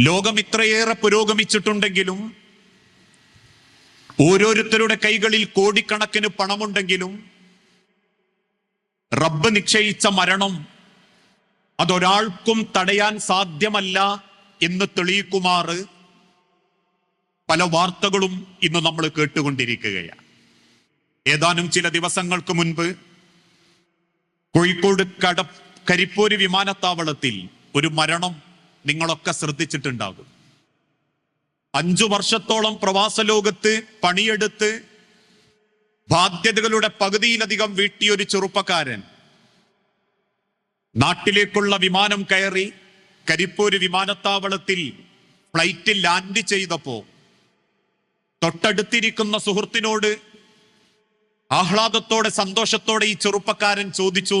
ലോകം ഇത്രയേറെ പുരോഗമിച്ചിട്ടുണ്ടെങ്കിലും ഓരോരുത്തരുടെ കൈകളിൽ കോടിക്കണക്കിന് പണമുണ്ടെങ്കിലും റബ്ബ് നിശ്ചയിച്ച മരണം അതൊരാൾക്കും തടയാൻ സാധ്യമല്ല എന്ന് തെളിയിക്കുമാറ് പല വാർത്തകളും ഇന്ന് നമ്മൾ കേട്ടുകൊണ്ടിരിക്കുകയാണ്. ഏതാനും ചില ദിവസങ്ങൾക്ക് മുൻപ് കോഴിക്കോട് കട കരിപ്പൂര് വിമാനത്താവളത്തിൽ ഒരു മരണം നിങ്ങളൊക്കെ ശ്രദ്ധിച്ചിട്ടുണ്ടാകും. അഞ്ചു വർഷത്തോളം പ്രവാസ ലോകത്ത് പണിയെടുത്ത് ബാധ്യതകളുടെ പകുതിയിലധികം വീട്ടിയ ഒരു ചെറുപ്പക്കാരൻ. നാട്ടിലേക്കുള്ള വിമാനം കയറി കരിപ്പൂര് വിമാനത്താവളത്തിൽ ഫ്ലൈറ്റിൽ ലാൻഡ് ചെയ്തപ്പോ തൊട്ടടുത്തിരിക്കുന്ന സുഹൃത്തിനോട് ആഹ്ലാദത്തോടെ സന്തോഷത്തോടെ ഈ ചെറുപ്പക്കാരൻ ചോദിച്ചു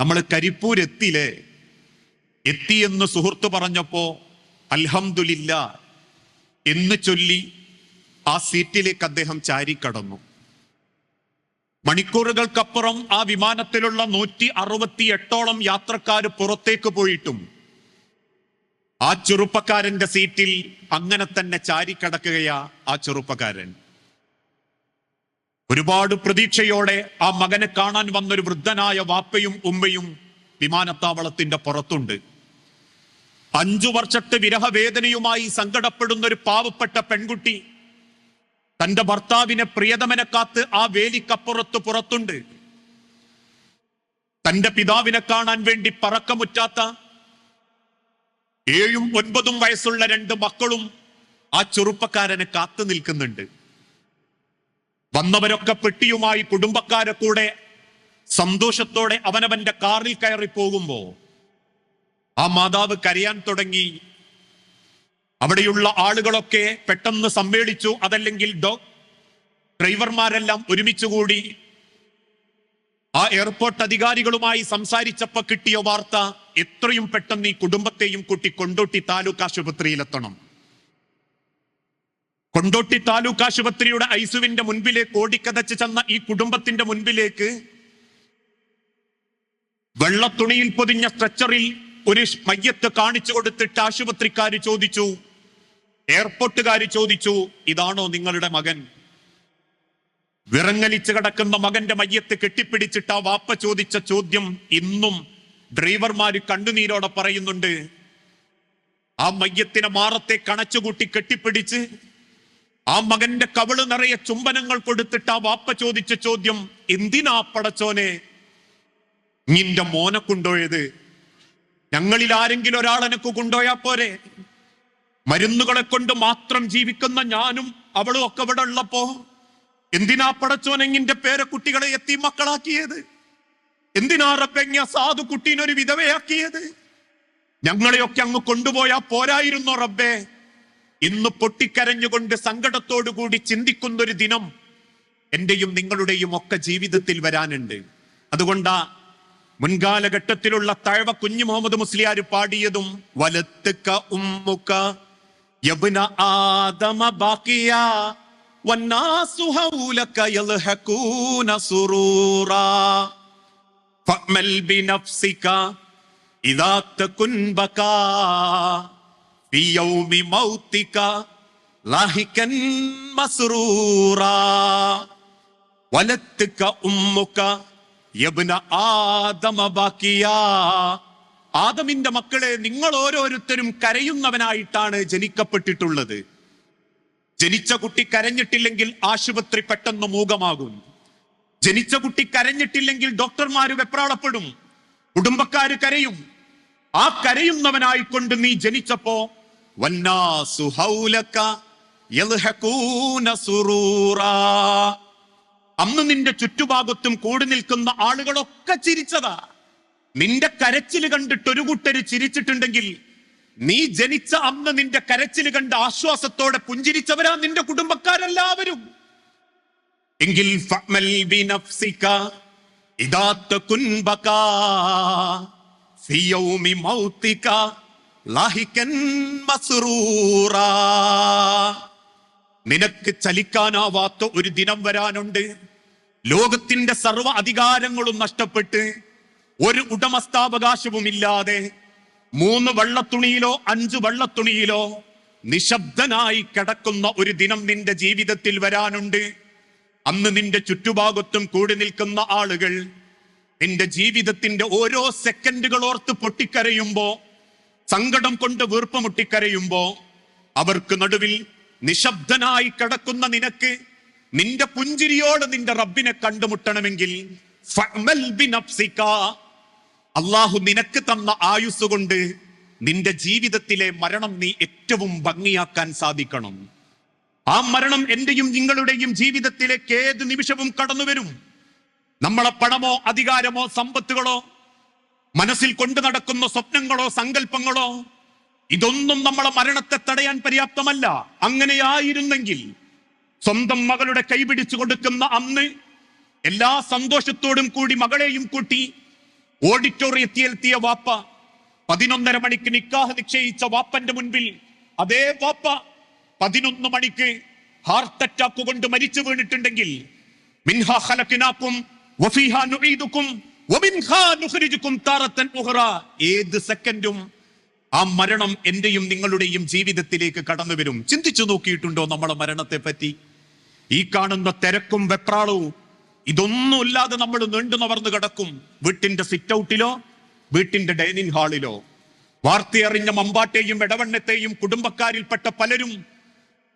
നമ്മൾ കരിപ്പൂർ എത്തിയില്ലേ എത്തിയെന്ന് സുഹൃത്ത് പറഞ്ഞപ്പോ അൽഹംദുലില്ല എന്ന് ചൊല്ലി ആ സീറ്റിലേക്ക് അദ്ദേഹം ചാരിക്കടന്നു. മണിക്കൂറുകൾക്കപ്പുറം ആ വിമാനത്തിലുള്ള നൂറ്റി അറുപത്തി എട്ടോളം യാത്രക്കാർ പുറത്തേക്ക് പോയിട്ടും ആ ചെറുപ്പക്കാരന്റെ സീറ്റിൽ അങ്ങനെ തന്നെ ചാരിക്കടക്കുകയാ ആ ചെറുപ്പക്കാരൻ. ഒരുപാട് പ്രതീക്ഷയോടെ ആ മകനെ കാണാൻ വന്നൊരു വൃദ്ധനായ വാപ്പയും ഉമ്മയും വിമാനത്താവളത്തിന്റെ പുറത്തുണ്ട്. അഞ്ചു വർഷത്തെ വിരഹവേദനയുമായി സങ്കടപ്പെടുന്ന ഒരു പാവപ്പെട്ട പെൺകുട്ടി തന്റെ ഭർത്താവിനെ പ്രിയതമനെ കാത്ത് ആ വേലിക്കപ്പുറത്ത് പുറത്തുണ്ട്. തന്റെ പിതാവിനെ കാണാൻ വേണ്ടി പറക്കമുറ്റാത്ത ഏഴും ഒൻപതും വയസ്സുള്ള രണ്ട് മക്കളും ആ ചെറുപ്പക്കാരനെ കാത്തു നിൽക്കുന്നുണ്ട്. വന്നവരൊക്കെ പെട്ടിയുമായി കുടുംബക്കാരെ കൂടെ സന്തോഷത്തോടെ അവനവന്റെ കാറിൽ കയറി പോകുമ്പോ ആ മാതാവ് കരയാൻ തുടങ്ങി. അവിടെയുള്ള ആളുകളൊക്കെ പെട്ടെന്ന് സമ്മേളിച്ചു. അതല്ലെങ്കിൽ ഡോ ഡ്രൈവർമാരെല്ലാം ഒരുമിച്ചുകൂടി ആ എയർപോർട്ട് അധികാരികളുമായി സംസാരിച്ചപ്പോ കിട്ടിയ വാർത്ത എത്രയും പെട്ടെന്ന് ഈ കുടുംബത്തെയും കൂട്ടി കൊണ്ടോട്ടി താലൂക്ക് ആശുപത്രിയിലെത്തണം. കൊണ്ടോട്ടി താലൂക്ക് ആശുപത്രിയുടെ ഐസുവിന്റെ മുൻപിലേക്ക് ഓടിക്കതച്ച് ചെന്ന ഈ കുടുംബത്തിന്റെ മുൻപിലേക്ക് വെള്ളത്തുണിയിൽ പൊതിഞ്ഞ സ്ട്രെച്ചറിൽ ഒരു മയ്യത്ത് കാണിച്ചു കൊടുത്തിട്ട് ആശുപത്രിക്കാർ ചോദിച്ചു എയർപോർട്ടുകാർ ചോദിച്ചു ഇതാണോ നിങ്ങളുടെ മകൻ? വിറങ്ങലിച്ച് കിടക്കുന്ന മകന്റെ മയ്യത്ത് കെട്ടിപ്പിടിച്ചിട്ട് ആ വാപ്പ ചോദിച്ച ചോദ്യം ഇന്നും ഡ്രൈവർമാര് കണ്ണുനീരോടെ പറയുന്നുണ്ട്. ആ മയ്യത്തിനെ മാറത്തെ കണച്ചുകൂട്ടി കെട്ടിപ്പിടിച്ച് ആ മകന്റെ കവൾ നിറയെ ചുംബനങ്ങൾ കൊടുത്തിട്ട് ആ വാപ്പ ചോദിച്ച ചോദ്യം എന്തിനാ പടച്ചോനെ? നിന്റെ മോനെ കൊണ്ടുപോയത്? ഞങ്ങളിൽ ആരെങ്കിലും ഒരാൾ എനക്ക് കൊണ്ടുപോയാ പോരെ. മരുന്നുകളെ കൊണ്ട് മാത്രം ജീവിക്കുന്ന ഞാനും അവളും ഒക്കെ ഇവിടെ ഉള്ളപ്പോ എന്തിനാ പടച്ചോനെങ്ങിന്റെ പേരെ കുട്ടികളെ എത്തി മക്കളാക്കിയത്? എന്തിനാ റബ്ബെങ്ങ സാധു കുട്ടീനെ ഒരു വിധവയാക്കിയത്? ഞങ്ങളെയൊക്കെ അങ്ങ് കൊണ്ടുപോയാ പോരായിരുന്നോ റബ്ബേ? ഇന്ന് പൊട്ടിക്കരഞ്ഞുകൊണ്ട് സങ്കടത്തോടു കൂടി ചിന്തിക്കുന്ന ഒരു ദിനം എന്റെയും നിങ്ങളുടെയും ഒക്കെ ജീവിതത്തിൽ വരാനുണ്ട്. അതുകൊണ്ടാ മുൻകാലഘട്ടത്തിലുള്ള തഴവ കുഞ്ഞു മുഹമ്മദ് മുസ്ലിയാർ പാടിയതും വലത്തുക്ക ഉമ്മുക്ക യബ്ന ആദമ ബാഖിയ വന്നാസു ഹൗലക യൽഹഖൂന സുറൂറ. ഫഅമൽ ബിനഫ്സിക ഇദാ തകുൻ ബകാ ഫി യൗമി മൗതിക ലാഹികൻ മസ്റൂറ. വലത്തുക ഉമ്മുക ആദമിന്റെ മക്കളെ നിങ്ങൾ ഓരോരുത്തരും കരയുന്നവനായിട്ടാണ് ജനിക്കപ്പെട്ടിട്ടുള്ളത്. ജനിച്ച കുട്ടി കരഞ്ഞിട്ടില്ലെങ്കിൽ ആശുപത്രി പെട്ടെന്ന് മൂകമാകും. ജനിച്ച കുട്ടി കരഞ്ഞിട്ടില്ലെങ്കിൽ ഡോക്ടർമാർ വെപ്രാളപ്പെടും. കുടുംബക്കാർ കരയും. ആ കരയുന്നവനായിക്കൊണ്ട് നീ ജനിച്ചപ്പോ വന്നാ സുഹൗലക്കൂന സുറൂറ. അന്ന് നിന്റെ ചുറ്റുഭാഗത്തും കൂടി നിൽക്കുന്ന ആളുകളൊക്കെ ചിരിച്ചതാ. നിന്റെ കരച്ചിൽ കണ്ടിട്ട് ഒരു കൂട്ടര് ചിരിച്ചിട്ടുണ്ടെങ്കിൽ നീ ജനിച്ച അന്ന് നിന്റെ കരച്ചിൽ കണ്ട് ആശ്വാസത്തോടെ പുഞ്ചിരിച്ചവരാ നിന്റെ കുടുംബക്കാരെല്ലാവരും. എങ്കിൽ നിനക്ക് ചലിക്കാനാവാത്ത ഒരു ദിനം വരാനുണ്ട്. ലോകത്തിന്റെ സർവ അധികാരങ്ങളും നഷ്ടപ്പെട്ട് ഒരു ഉടമസ്ഥാവകാശവും ഇല്ലാതെ മൂന്ന് വള്ളത്തുണിയിലോ അഞ്ച് വള്ളത്തുണിയിലോ നിശബ്ദനായി കിടക്കുന്ന ഒരു ദിനം നിന്റെ ജീവിതത്തിൽ വരാനുണ്ട്. അന്ന് നിന്റെ ചുറ്റുഭാഗത്തും കൂടി നിൽക്കുന്ന ആളുകൾ നിന്റെ ജീവിതത്തിന്റെ ഓരോ സെക്കൻഡുകൾ ഓർത്ത് പൊട്ടിക്കരയുമ്പോ സങ്കടം കൊണ്ട് വീർപ്പമുട്ടിക്കരയുമ്പോ അവർക്ക് നടുവിൽ നിശബ്ദനായി കിടക്കുന്ന നിനക്ക് നിന്റെ പുഞ്ചിരിയോട് നിന്റെ റബ്ബിനെ കണ്ടുമുട്ടണമെങ്കിൽ. അള്ളാഹു നിനക്ക് തന്ന ആയുസ് കൊണ്ട് നിന്റെ ജീവിതത്തിലെ മരണം നീ ഏറ്റവും ഭംഗിയാക്കാൻ സാധിക്കണം ആ മരണം എന്റെയും നിങ്ങളുടെയും ജീവിതത്തിലേക്ക് ഏത് നിമിഷവും കടന്നു വരും നമ്മളെ പണമോ അധികാരമോ സമ്പത്തുകളോ മനസ്സിൽ കൊണ്ടു നടക്കുന്ന സ്വപ്നങ്ങളോ സങ്കല്പങ്ങളോ ഇതൊന്നും നമ്മളെ മരണത്തെ തടയാൻ പര്യാപ്തമല്ല. അങ്ങനെയായിരുന്നെങ്കിൽ സ്വന്തം മകളുടെ കൈപിടിച്ചു കൊടുക്കുന്ന അന്ന് എല്ലാ സന്തോഷത്തോടും കൂടി മകളെയും കൂട്ടി ഓഡിറ്റോറിയത്തിലെത്തിയ വാപ്പ പതിനൊന്നര മണിക്ക് നിക്കാഹ് നിശ്ചയിച്ച വാപ്പന്റെ മുൻപിൽ അതേ വാപ്പ പതിനൊന്ന് മണിക്ക് ഹാർട്ട് അറ്റാക്ക് കൊണ്ട് മരിച്ചു വീണിട്ടുണ്ടെങ്കിൽ മിൻഹാ ഖലഖനാക്കും വഫീഹാ നുഈദുക്കും നുഖ്രിജുക്കും ഏത് സെക്കൻഡും ആ മരണം എന്റെയും നിങ്ങളുടെയും ജീവിതത്തിലേക്ക് കടന്നു വരും ചിന്തിച്ചു നോക്കിയിട്ടുണ്ടോ നമ്മളെ മരണത്തെ പറ്റി ഈ കാണുന്ന തിരക്കും വെപ്രാളവും ഇതൊന്നുമില്ലാതെ നമ്മൾ നീണ്ടു നവർന്നു കിടക്കും. വീട്ടിന്റെ സിറ്റ് ഔട്ടിലോ വീട്ടിന്റെ ഡൈനിങ് ഹാളിലോ. വാർത്തയറിഞ്ഞ മമ്പാട്ടെയും ഇടവണ്ണത്തെയും കുടുംബക്കാരിൽപ്പെട്ട പലരും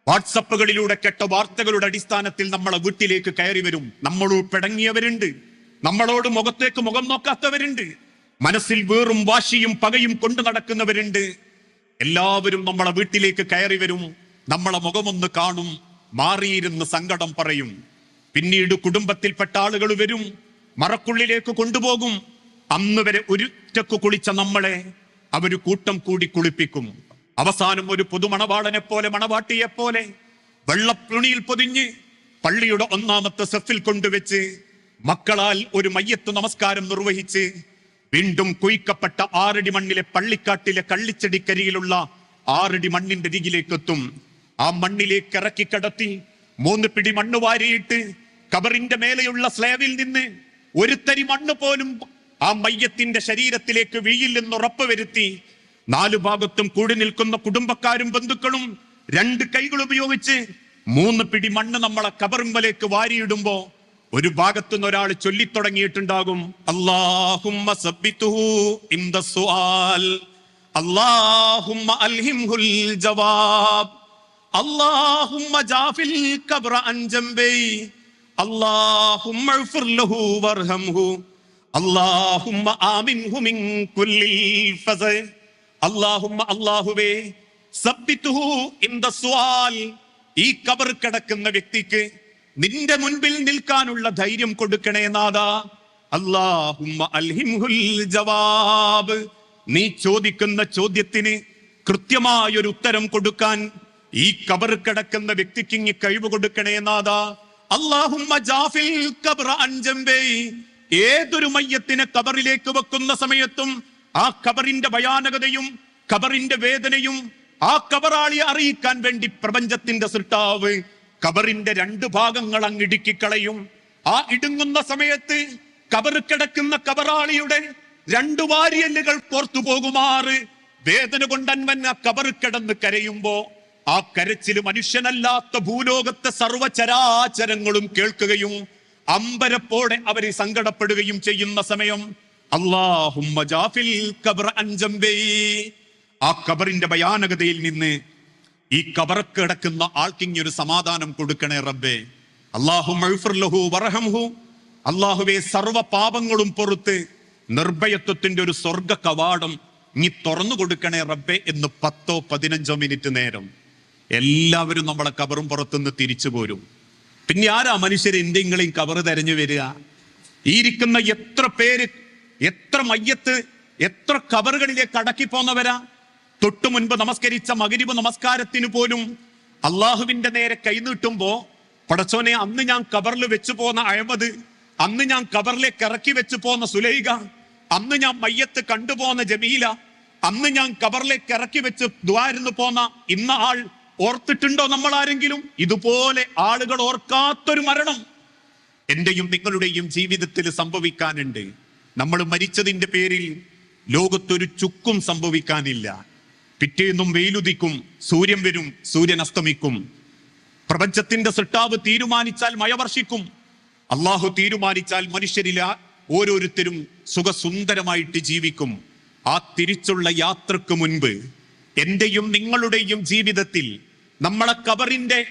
വാട്സപ്പുകളിലൂടെ കെട്ട വാർത്തകളുടെ അടിസ്ഥാനത്തിൽ നമ്മളെ വീട്ടിലേക്ക് കയറി വരും. നമ്മളോട് പിടങ്ങിയവരുണ്ട് നമ്മളോട് മുഖത്തേക്ക് മുഖം നോക്കാത്തവരുണ്ട്. മനസ്സിൽ വേറും വാശിയും പകയും കൊണ്ടു നടക്കുന്നവരുണ്ട്. എല്ലാവരും നമ്മളെ വീട്ടിലേക്ക് കയറി വരും. നമ്മളെ മുഖമൊന്ന് കാണും. മാറിയിരുന്ന് സങ്കടം പറയും. പിന്നീട് കുടുംബത്തിൽപ്പെട്ട ആളുകൾ വരും. മറക്കുള്ളിലേക്ക് കൊണ്ടുപോകും. അന്ന് വരെ ഒരുറ്റക്ക് കുളിച്ച നമ്മളെ അവർ കൂട്ടം കൂടി കുളിപ്പിക്കും. അവസാനം ഒരു പുതുമണവാളനെ പോലെ മണവാട്ടിയെ പോലെ വെള്ളപ്പുണിയിൽ പൊതിഞ്ഞ് പള്ളിയുടെ ഒന്നാമത്തെ സെഫിൽ കൊണ്ടുവച്ച് മക്കളാൽ ഒരു മയ്യത്ത് നമസ്കാരം നിർവഹിച്ച് വീണ്ടും കുയിക്കപ്പെട്ട ആറടി മണ്ണിലെ പള്ളിക്കാട്ടിലെ കള്ളിച്ചെടിക്കരിയിലുള്ള ആറടി മണ്ണിന്റെ രീതിയിലേക്കെത്തും ആ മണ്ണിലേക്ക് ഇറക്കി കടത്തി മൂന്ന് പിടി മണ്ണ് വാരിയിട്ട് കബറിന്റെ മേലെയുള്ള സ്ലേവിൽ നിന്ന് ഒരു തരി മണ്ണ് പോലും ആ മയ്യത്തിന്റെ ശരീരത്തിലേക്ക് വീയില്ലെന്ന് ഉറപ്പുവരുത്തി നാലു ഭാഗത്തും കൂടി നിൽക്കുന്ന കുടുംബക്കാരും ബന്ധുക്കളും രണ്ട് കൈകൾ ഉപയോഗിച്ച് മൂന്ന് പിടി മണ്ണ് നമ്മളെ കബറിമ്പലേക്ക് വാരിയിടുമ്പോ ഒരു ഭാഗത്തുനിന്ന് ഒരാൾ ചൊല്ലിത്തുടങ്ങിയിട്ടുണ്ടാകും. അല്ലാഹുമ്മ അൽഹിംഹുൽ ജവാബ്. ജാഫിൽ കബ്ര വർഹംഹു. ആമിൻഹു മിൻ സബ്ബിത്തുഹു ദ സുആൽ. ഈ കബർ കിടക്കുന്ന വ്യക്തിക്ക് നിന്റെ മുൻപിൽ നിൽക്കാനുള്ള ധൈര്യം കൊടുക്കണേ നാദാ അല്ലാഹുമ്മ അൽഹിംഹുൽ ജവാബ്. നീ ചോദിക്കുന്ന ചോദ്യത്തിന് കൃത്യമായൊരു ഉത്തരം കൊടുക്കാൻ ഈ കബർ കിടക്കുന്ന വ്യക്തിക്ക് ഇങ്ങി കഴിവ് കൊടുക്കണേ നാദാ അല്ലാഹുമ്മ ജാഫിൽ അൻ ജംബൈ ഏതൊരു മയ്യത്തിനെ കബറിലേക്ക് വെക്കുന്ന സമയത്തും ആ കബറിന്റെ ഭയാനകതയും കബറിന്റെ വേദനയും ആ കബറാളിയെ അറിയിക്കാൻ വേണ്ടി പ്രപഞ്ചത്തിന്റെ സൃഷ്ടാവ് കബറിന്റെ രണ്ട് ഭാഗങ്ങൾ അങ്ങ് ഇടുക്കിക്കളയും. ആ ഇടുങ്ങുന്ന സമയത്ത് കബർ കിടക്കുന്ന കബറാളിയുടെ രണ്ടു വാരിയല്ലുകൾ പുറത്തു പോകുമാറ്. വേദന കൊണ്ട് അൻവൻ ആ കബർ കിടന്ന് കരയുമ്പോ ആ കരച്ചിൽ മനുഷ്യനല്ലാത്ത ഭൂലോകത്തെ സർവചരാചരങ്ങളും കേൾക്കുകയും അമ്പരപ്പോടെ അവർ സങ്കടപ്പെടുകയും ചെയ്യുന്ന സമയം അൻ ആ കബറിന്റെ ഭയാനകതയിൽ നിന്ന് ഈ കബറക്ക് കിടക്കുന്ന ആൾക്കിങ്ങി ഒരു സമാധാനം കൊടുക്കണേ റബ്ബേ. അള്ളാഹു വറഹംഹു. അള്ളാഹുവെ സർവ പാപങ്ങളും പൊറുത്ത് നിർഭയത്വത്തിന്റെ ഒരു സ്വർഗ കവാടം നീ തുറന്നു കൊടുക്കണേ റബ്ബേ എന്ന് പത്തോ പതിനഞ്ചോ മിനിറ്റ് നേരം എല്ലാവരും നമ്മളെ കബറും പുറത്തുനിന്ന് തിരിച്ചു പോരും. പിന്നെ ആരാ മനുഷ്യർ എന്തെങ്കിലും കബറ് തെരഞ്ഞു വരിക? ഈ ഇരിക്കുന്ന എത്ര പേര് എത്ര മയ്യത്ത് എത്ര കബറുകളിലേക്ക് അടക്കി പോന്നവരാ തൊട്ടു മുൻപ് നമസ്കരിച്ച മകരിബ് നമസ്കാരത്തിന് പോലും അള്ളാഹുവിന്റെ നേരെ കൈനീട്ടുമ്പോ പടച്ചോനെ അന്ന് ഞാൻ കബറിൽ വെച്ചു പോന്ന അഴമത് അന്ന് ഞാൻ കബറിലേക്ക് ഇറക്കി വെച്ചു പോന്ന സുലൈഖ അന്ന് ഞാൻ മയ്യത്ത് കണ്ടുപോന്ന ജമീല അന്ന് ഞാൻ കബറിലേക്ക് ഇറക്കി വെച്ച് ദ്വാരുന്നു പോന്ന ഇന്ന ആൾ ഓർത്തിട്ടുണ്ടോ നമ്മൾ ആരെങ്കിലും ഇതുപോലെ ആളുകൾ ഓർക്കാത്തൊരു മരണം എന്റെയും നിങ്ങളുടെയും ജീവിതത്തിൽ സംഭവിക്കാനുണ്ട്. നമ്മൾ മരിച്ചതിന്റെ പേരിൽ ലോകത്തൊരു ചുക്കും സംഭവിക്കാനില്ല. പിറ്റേന്നും വെയിലുദിക്കും സൂര്യൻ വരും സൂര്യൻ അസ്തമിക്കും. പ്രപഞ്ചത്തിന്റെ സൃഷ്ടാവ് തീരുമാനിച്ചാൽ മഴ വർഷിക്കും. അള്ളാഹു തീരുമാനിച്ചാൽ മനുഷ്യരില ഓരോരുത്തരും സുഖസുന്ദരമായിട്ട് ജീവിക്കും. ആ തിരിച്ചുള്ള യാത്രയ്ക്ക് മുൻപ് എന്റെയും നിങ്ങളുടെയും ജീവിതത്തിൽ നമ്മളെ കബറിന്റെ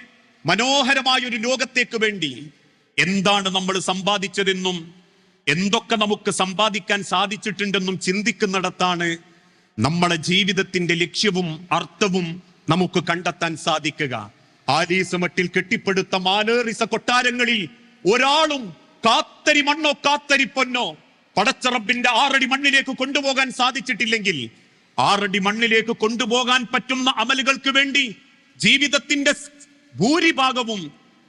മനോഹരമായ ഒരു ലോകത്തേക്ക് വേണ്ടി എന്താണ് നമ്മൾ സമ്പാദിച്ചതെന്നും എന്തൊക്കെ നമുക്ക് സമ്പാദിക്കാൻ സാധിച്ചിട്ടുണ്ടെന്നും ചിന്തിക്കുന്നിടത്താണ് നമ്മളെ ജീവിതത്തിന്റെ ലക്ഷ്യവും അർത്ഥവും നമുക്ക് കണ്ടെത്താൻ സാധിക്കുക. ആലീസമട്ടിൽ കെട്ടിപ്പടുത്ത മാനേറിസ കൊട്ടാരങ്ങളിൽ ഒരാളും കാത്തരി മണ്ണോ കാത്തരി പൊന്നോ പടച്ചറബിന്റെ ആറടി മണ്ണിലേക്ക് കൊണ്ടുപോകാൻ സാധിച്ചിട്ടില്ലെങ്കിൽ ആറടി മണ്ണിലേക്ക് കൊണ്ടുപോകാൻ പറ്റുന്ന അമലുകൾക്ക് വേണ്ടി ജീവിതത്തിന്റെ ഭൂരിഭാഗവും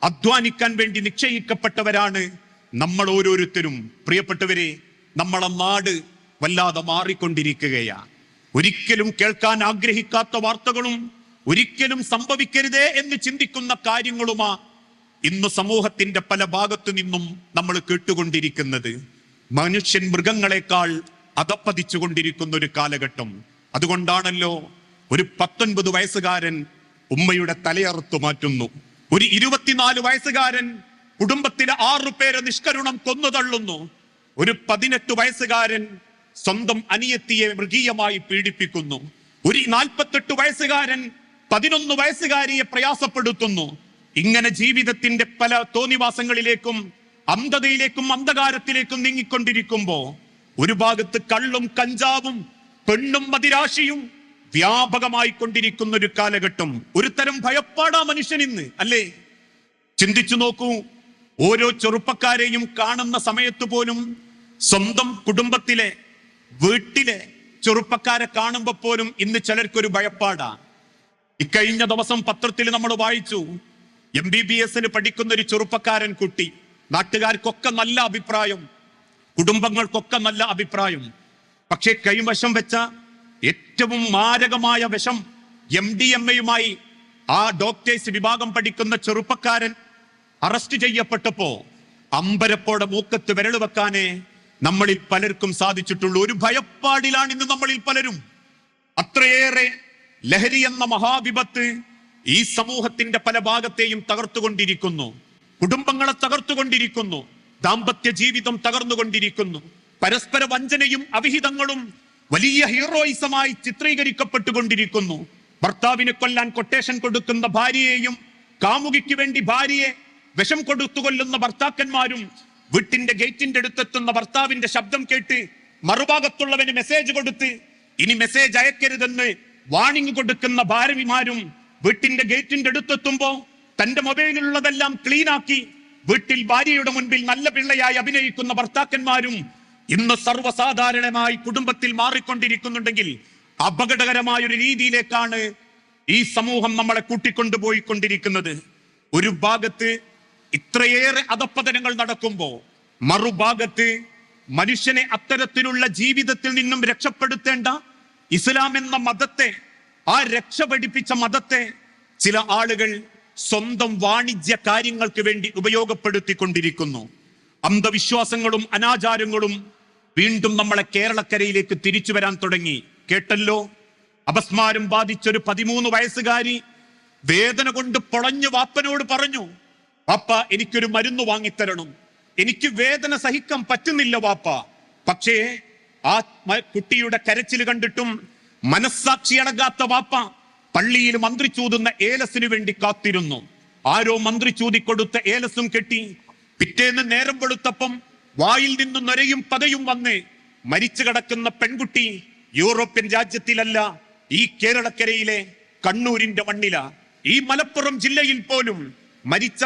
അധ്വാനിക്കാൻ വേണ്ടി നിശ്ചയിക്കപ്പെട്ടവരാണ് നമ്മൾ ഓരോരുത്തരും. പ്രിയപ്പെട്ടവരെ നമ്മളെ നാട് വല്ലാതെ മാറിക്കൊണ്ടിരിക്കുകയാ ഒരിക്കലും കേൾക്കാൻ ആഗ്രഹിക്കാത്ത വാർത്തകളും ഒരിക്കലും സംഭവിക്കരുതേ എന്ന് ചിന്തിക്കുന്ന കാര്യങ്ങളുമാ ഇന്ന് സമൂഹത്തിന്റെ പല ഭാഗത്തു നിന്നും നമ്മൾ കേട്ടുകൊണ്ടിരിക്കുന്നത്. മനുഷ്യൻ മൃഗങ്ങളെക്കാൾ അതപ്പതിച്ചു കൊണ്ടിരിക്കുന്ന ഒരു കാലഘട്ടം. അതുകൊണ്ടാണല്ലോ ഒരു പത്തൊൻപത് വയസ്സുകാരൻ ഉമ്മയുടെ തലയറുത്തു മാറ്റുന്നു. ഒരു ഇരുപത്തിനാല് വയസ്സുകാരൻ കുടുംബത്തിലെ ആറു പേരെ നിഷ്കരുണം കൊന്നു തള്ളുന്നു ഒരു പതിനെട്ട് വയസ്സുകാരൻ സ്വന്തം അനിയത്തിയെ മൃഗീയമായി പീഡിപ്പിക്കുന്നു. ഒരു നാൽപ്പത്തെട്ട് വയസ്സുകാരൻ പതിനൊന്ന് വയസ്സുകാരിയെ പ്രയാസപ്പെടുത്തുന്നു. ഇങ്ങനെ ജീവിതത്തിന്റെ പല തോന്നിവാസങ്ങളിലേക്കും അന്ധതയിലേക്കും അന്ധകാരത്തിലേക്കും നീങ്ങിക്കൊണ്ടിരിക്കുമ്പോ ഒരു ഭാഗത്ത് കള്ളും കഞ്ചാവും പെണ്ണും മതിരാശിയും വ്യാപകമായി കൊണ്ടിരിക്കുന്ന ഒരു കാലഘട്ടം. ഒരു തരം ഭയപ്പാടാ മനുഷ്യൻ ഇന്ന് അല്ലേ? ചിന്തിച്ചു നോക്കൂ. ഓരോ ചെറുപ്പക്കാരെയും കാണുന്ന സമയത്ത് പോലും സ്വന്തം കുടുംബത്തിലെ വീട്ടിലെ ചെറുപ്പക്കാരെ കാണുമ്പോൾ പോലും ഇന്ന് ചിലർക്കൊരു ഭയപ്പാടാ. ഇക്കഴിഞ്ഞ ദിവസം പത്രത്തിൽ നമ്മൾ വായിച്ചു എം ബി ബി എസിന് പഠിക്കുന്ന ഒരു ചെറുപ്പക്കാരൻ കുട്ടി നാട്ടുകാർക്കൊക്കെ നല്ല അഭിപ്രായം കുടുംബങ്ങൾക്കൊക്കെ നല്ല അഭിപ്രായം. പക്ഷേ കൈവശം വെച്ച ഏറ്റവും മാരകമായ വശം എം ഡി എം എയുമായി ആ ഡോക്ടേഴ്സ് വിഭാഗം പഠിക്കുന്ന ചെറുപ്പക്കാരൻ അറസ്റ്റ് ചെയ്യപ്പെട്ടപ്പോ അമ്പരപ്പോടെ മൂക്കത്ത് വിരൽ വെക്കാനേ നമ്മളിൽ പലർക്കും സാധിച്ചിട്ടുള്ളൂ ഒരു ഭയപ്പാടിലാണ് ഇന്ന് നമ്മളിൽ പലരും. അത്രയേറെ ലഹരി എന്ന മഹാവിപത്ത് ഈ സമൂഹത്തിന്റെ പല ഭാഗത്തെയും തകർത്തുകൊണ്ടിരിക്കുന്നു. കുടുംബങ്ങളെ തകർത്തുകൊണ്ടിരിക്കുന്നു. ദാമ്പത്യ ജീവിതം തകർന്നുകൊണ്ടിരിക്കുന്നു. പരസ്പര വഞ്ചനയും അവിഹിതങ്ങളും വലിയ ഹീറോയിസമായി ചിത്രീകരിക്കപ്പെട്ടുകൊണ്ടിരിക്കുന്നു. ഭർത്താവിനെ കൊല്ലാൻ കൊട്ടേഷൻ കൊടുക്കുന്ന ഭാര്യയെയും കാമുകിക്ക് വേണ്ടി ഭാര്യയെ വിഷം കൊടുത്തു കൊല്ലുന്ന ഭർത്താക്കന്മാരും വീട്ടിന്റെ ഗേറ്റിന്റെ അടുത്തെത്തുന്ന ഭർത്താവിന്റെ ശബ്ദം കേട്ട് മറുഭാഗത്തുള്ളവന് മെസ്സേജ് കൊടുത്ത് ഇനി മെസ്സേജ് അയക്കരുതെന്ന് വാണിംഗ് കൊടുക്കുന്ന ഭാര്യമാരും വീട്ടിന്റെ ഗേറ്റിന്റെ അടുത്തെത്തുമ്പോ തന്റെ മൊബൈലിലുള്ളതെല്ലാം ക്ലീൻ ആക്കി വീട്ടിൽ ഭാര്യയുടെ മുൻപിൽ നല്ല പിള്ളയായി അഭിനയിക്കുന്ന ഭർത്താക്കന്മാരും ഇന്ന് സർവസാധാരണമായി കുടുംബത്തിൽ മാറിക്കൊണ്ടിരിക്കുന്നുണ്ടെങ്കിൽ അപകടകരമായ ഒരു രീതിയിലേക്കാണ് ഈ സമൂഹം നമ്മളെ കൂട്ടിക്കൊണ്ടുപോയിക്കൊണ്ടിരിക്കുന്നത്. ഒരു ഭാഗത്ത് ഇത്രയേറെ അധപ്പതനങ്ങൾ നടക്കുമ്പോ മറുഭാഗത്ത് മനുഷ്യനെ അത്തരത്തിലുള്ള ജീവിതത്തിൽ നിന്നും രക്ഷപ്പെടുത്തേണ്ട ഇസ്ലാം എന്ന മതത്തെ ആ രക്ഷ പഠിപ്പിച്ച മതത്തെ ചില ആളുകൾ സ്വന്തം വാണിജ്യ കാര്യങ്ങൾക്ക് വേണ്ടി ഉപയോഗപ്പെടുത്തിക്കൊണ്ടിരിക്കുന്നു. അന്ധവിശ്വാസങ്ങളും അനാചാരങ്ങളും വീണ്ടും നമ്മളെ കേരളക്കരയിലേക്ക് തിരിച്ചു വരാൻ തുടങ്ങി. കേട്ടല്ലോ? അപസ്മാരം ബാധിച്ചൊരു പതിമൂന്ന് വയസ്സുകാരി വേദന കൊണ്ട് പൊളഞ്ഞു വാപ്പനോട് പറഞ്ഞു വാപ്പ എനിക്കൊരു മരുന്ന് വാങ്ങിത്തരണം. എനിക്ക് വേദന സഹിക്കാൻ പറ്റുന്നില്ല വാപ്പ പക്ഷേ ആ കുട്ടിയുടെ കരച്ചിൽ കണ്ടിട്ടും മനസ്സാക്ഷി അടങ്ങാത്ത വാപ്പ പള്ളിയിൽ മന്ത്രി ചൂതുന്ന ഏലസിന് വേണ്ടി കാത്തിരുന്നു. ആരോ മന്ത്രി ചൂതിക്കൊടുത്ത ഏലസും കെട്ടി പിറ്റേന്ന് നേരം വെളുത്തപ്പം വായിൽ നിന്ന് നൊരയും പതയും വന്ന് മരിച്ചു കിടക്കുന്ന പെൺകുട്ടി യൂറോപ്യൻ രാജ്യത്തിലല്ല ഈ കേരളക്കരയിലെ കണ്ണൂരിന്റെ മണ്ണില. ഈ മലപ്പുറം ജില്ലയിൽ പോലും മരിച്ച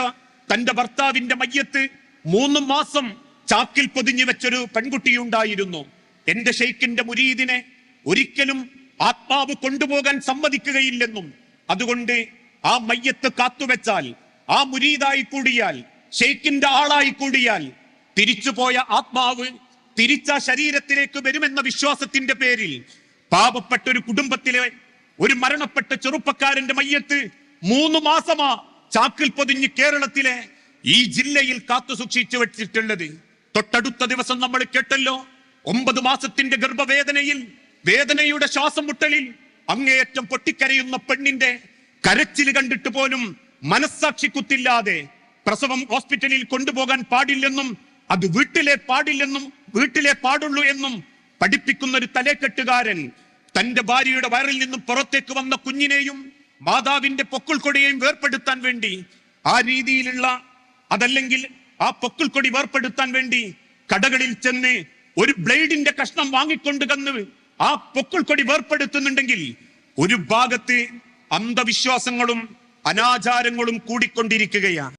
തന്റെ ഭർത്താവിന്റെ മയ്യത്ത് മൂന്ന് മാസം ചാക്കിൽ പൊതിഞ്ഞു വെച്ചൊരു പെൺകുട്ടിയുണ്ടായിരുന്നു എന്റെ ഷെയ്ഖിന്റെ മുരീദിനെ ഒരിക്കലും ആത്മാവ് കൊണ്ടുപോകാൻ സമ്മതിക്കുകയില്ലെന്നും അതുകൊണ്ട് ആ മയ്യത്ത് കാത്തുവെച്ചാൽ ആ മുരീദായി കൂടിയാൽ ഷെയ്ഖിന്റെ ആളായി കൂടിയാൽ തിരിച്ചുപോയ ആത്മാവ് തിരിച്ച ശരീരത്തിലേക്ക് വരുമെന്ന വിശ്വാസത്തിന്റെ പേരിൽ പാപപ്പെട്ട ഒരു കുടുംബത്തിലെ ഒരു മരണപ്പെട്ട ചെറുപ്പക്കാരന്റെ മയ്യത്ത് മൂന്ന് മാസമാ ചാക്കിൽ പൊതിഞ്ഞ് കേരളത്തിലെ ഈ ജില്ലയിൽ കാത്തു സൂക്ഷിച്ചു വെച്ചിട്ടുള്ളത്. തൊട്ടടുത്ത ദിവസം നമ്മൾ കേട്ടല്ലോ ഒമ്പത് മാസത്തിന്റെ ഗർഭവേദനയിൽ വേദനയുടെ ശ്വാസം മുട്ടലിൽ അങ്ങേയറ്റം പൊട്ടിക്കരയുന്ന പെണ്ണിന്റെ കരച്ചിൽ കണ്ടിട്ട് പോലും മനസ്സാക്ഷി കുത്തില്ലാതെ പ്രസവം ഹോസ്പിറ്റലിൽ കൊണ്ടുപോകാൻ പാടില്ലെന്നും അത് വീട്ടിലെ പാടില്ലെന്നും വീട്ടിലെ പാടുള്ളൂ എന്നും പഠിപ്പിക്കുന്ന ഒരു തലേക്കെട്ടുകാരൻ തന്റെ ഭാര്യയുടെ വയറിൽ നിന്നും പുറത്തേക്ക് വന്ന കുഞ്ഞിനെയും മാതാവിന്റെ പൊക്കിൾക്കൊടിയെയും വേർപ്പെടുത്താൻ വേണ്ടി ആ രീതിയിലുള്ള അതല്ലെങ്കിൽ ആ പൊക്കിൾക്കൊടി വേർപ്പെടുത്താൻ വേണ്ടി കടകളിൽ ചെന്ന് ഒരു ബ്ലേഡിന്റെ കഷ്ണം വാങ്ങിക്കൊണ്ട് കന്ന് ആ പൊക്കിൾക്കൊടി വേർപ്പെടുത്തുന്നുണ്ടെങ്കിൽ ഒരു ഭാഗത്ത് അന്ധവിശ്വാസങ്ങളും അനാചാരങ്ങളും കൂടിക്കൊണ്ടിരിക്കുകയാണ്.